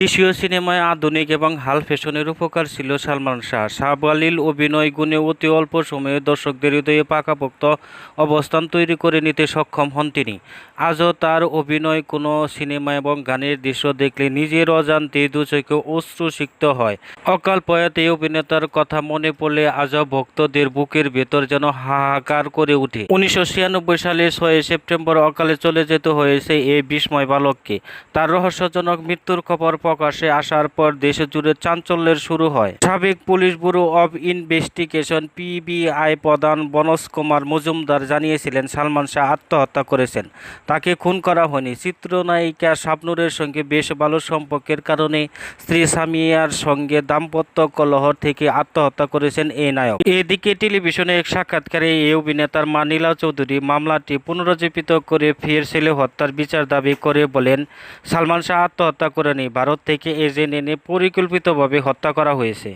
দেশীয় সিনেমায় আধুনিক এবং হাল ফ্যাশনের উপকার ছিল সালমান শাহ। সাবলীল অভিনয় গুণে অতি অল্প সময়ে দর্শকদের হৃদয়ে পাকাপোক্ত অবস্থান তৈরি করে নিতে সক্ষম হন তিনি। আজও তার অভিনয় কোনো সিনেমা এবং গানের দৃশ্য দেখলে নিজের অজান্তে দুচোখে অশ্রু সিক্ত হয়। অকাল প্রয়াত এই অভিনেতার কথা মনে পড়লে আজও ভক্তদের বুকের ভেতর যেন হাহাকার করে ওঠে। উনিশশো ছিয়ানব্বই সালে ছয় সেপ্টেম্বর অকালে চলে যেতে হয়েছে এই বিস্ময় বালককে। তার রহস্যজনক মৃত্যুর খবর প্রকাশে আসার পর দেশ জুড়ে চাঞ্চল্যের শুরু হয়। সাবেক Police Bureau of Investigation PBI প্রধান বনজ কুমার মজুমদার জানিয়েছিলেন, সালমান শাহ আত্মহত্যা করেছেন। তাকে খুন করা হয়নি। চিত্রনায়িকা শাবনুরের সঙ্গে বেশ ভালো সম্পর্কের কারণে স্ত্রী সামিয়ার সঙ্গে দাম্পত্য কলহ থেকে আত্মহত্যা করেছেন এই নায়ক। এদিকে টেলিভিশনে এক সাক্ষাৎকারে এই অভিনেতার মা নীলা চৌধুরী মামলাটি পুনরুজ্জীবিত করে ফের ছেলে হত্যার বিচার দাবি করে বলেন, সালমান শাহ আত্মহত্যা করেনি। ভারত থেকে এজেন্ট এনে পরিকল্পিতভাবে হত্যা করা হয়েছে।